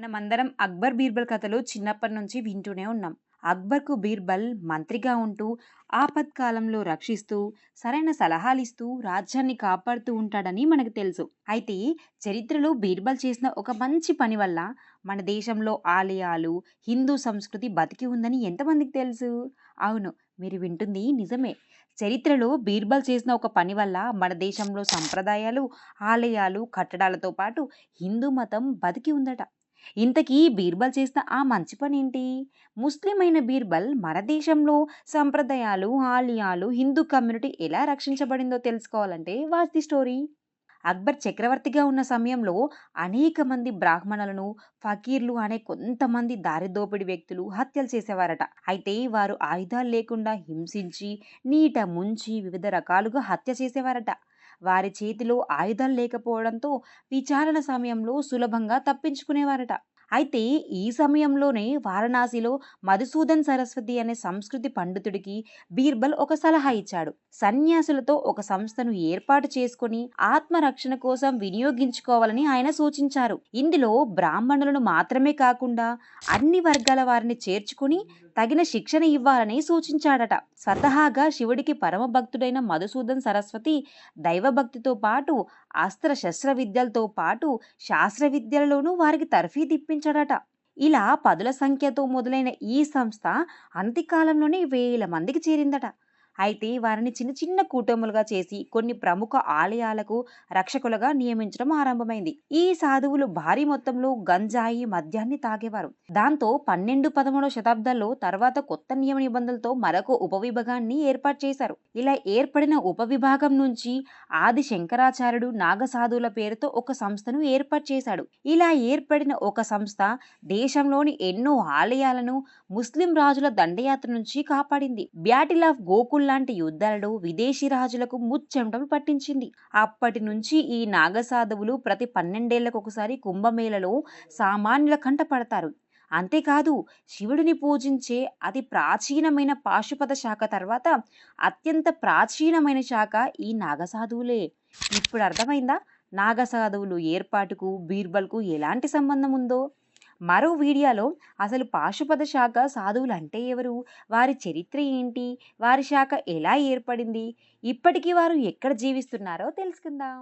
మనమందరం అక్బర్ బీర్బల్ కథలు చిన్నప్పటి నుంచి వింటూనే ఉన్నాం. అక్బర్కు బీర్బల్ మంత్రిగా ఉంటూ ఆపత్కాలంలో రక్షిస్తూ సరైన సలహాలిస్తూ రాజ్యాన్ని కాపాడుతూ ఉంటాడని మనకు తెలుసు. అయితే చరిత్రలో బీర్బల్ చేసిన ఒక మంచి పని వల్ల మన దేశంలో ఆలయాలు హిందూ సంస్కృతి బతికి ఉందని ఎంతమందికి తెలుసు? అవును మీరు వింటుంది నిజమే. చరిత్రలో బీర్బల్ చేసిన ఒక పని వల్ల మన దేశంలో సంప్రదాయాలు ఆలయాలు కట్టడాలతో పాటు హిందూ మతం బతికి ఉందట. ఇంతకీ బీర్బల్ చేసిన ఆ మంచి పని ఏంటి ముస్లిం అయిన బీర్బల్ మన దేశంలో సంప్రదాయాలు ఆలయాలు హిందూ కమ్యూనిటీ ఎలా రక్షించబడిందో తెలుసుకోవాలంటే వాస్తి స్టోరీ. అక్బర్ చక్రవర్తిగా ఉన్న సమయంలో అనేక మంది బ్రాహ్మణులను ఫకీర్లు అనే కొంతమంది దారిదోపిడి వ్యక్తులు హత్యలు చేసేవారట. అయితే వారు ఆయుధాలు లేకుండా హింసించి నీట ముంచి వివిధ రకాలుగా హత్య చేసేవారట. వారి చేతిలో ఆయుధాలు లేకపోవడంతో విచారణ సమయంలో సులభంగా తప్పించుకునేవారట. అయితే ఈ సమయంలోనే వారణాసిలో మధుసూదన్ సరస్వతి అనే సంస్కృతి పండితుడికి బీర్బల్ ఒక సలహా ఇచ్చాడు. సన్యాసులతో ఒక సంస్థను ఏర్పాటు చేసుకుని ఆత్మరక్షణ కోసం వినియోగించుకోవాలని ఆయన సూచించారు. ఇందులో బ్రాహ్మణులను మాత్రమే కాకుండా అన్ని వర్గాల వారిని చేర్చుకుని తగిన శిక్షణ ఇవ్వాలని సూచించాడట. స్వతహాగా శివుడికి పరమ భక్తుడైన మధుసూదన్ సరస్వతి దైవభక్తితో పాటు అస్త్ర శస్త్ర విద్యలతో పాటు శాస్త్ర విద్యలలోనూ వారికి తర్ఫీ తిప్పించాడట ఇలా పదుల సంఖ్యతో మొదలైన ఈ సంస్థ అంతికాలంలోనే వేల మందికి చేరిందట. అయితే వారిని చిన్న చిన్న కూటములుగా చేసి కొన్ని ప్రముఖ ఆలయాలకు రక్షకులుగా నియమించడం ఆరంభమైంది. ఈ సాధువులు భారీ మొత్తంలో గంజాయి మద్యాన్ని తాగేవారు. దాంతో పన్నెండు పదమూడవ శతాబ్దాల్లో తర్వాత కొత్త నియమ నిబంధనలతో మరొక ఉపవిభాగాన్ని ఏర్పాటు చేశారు. ఇలా ఏర్పడిన ఉపవిభాగం నుంచి ఆది శంకరాచార్యుడు నాగసాధువుల పేరుతో ఒక సంస్థను ఏర్పాటు చేశాడు. ఇలా ఏర్పడిన ఒక సంస్థ దేశంలోని ఎన్నో ఆలయాలను ముస్లిం రాజుల దండయాత్ర నుంచి కాపాడింది. బ్యాటిల్ ఆఫ్ గోకుల్ లాంటి యుద్ధాలలో విదేశీ రాజులకు ముచ్చెమటలు పట్టించింది. అప్పటి నుంచి ఈ నాగసాధువులు ప్రతి పన్నెండేళ్ళకు ఒకసారి కుంభమేళలో సామాన్యుల కంట పడతారు. అంతేకాదు శివుడిని పూజించే అతి ప్రాచీనమైన పాశుపత శాఖ తర్వాత అత్యంత ప్రాచీనమైన శాఖ ఈ నాగసాధువులే. ఇప్పుడు అర్థమైందా? నాగసాధువులు ఏర్పాటుకు బీర్బల్కు ఎలాంటి సంబంధం ఉందో మరో వీడియోలో అసలు పాశుపద శాఖ సాధువులు అంటే ఎవరు? వారి చరిత్ర ఏంటి? వారి శాఖ ఎలా ఏర్పడింది? ఇప్పటికీ వారు ఎక్కడ జీవిస్తున్నారో తెలుసుకుందాం.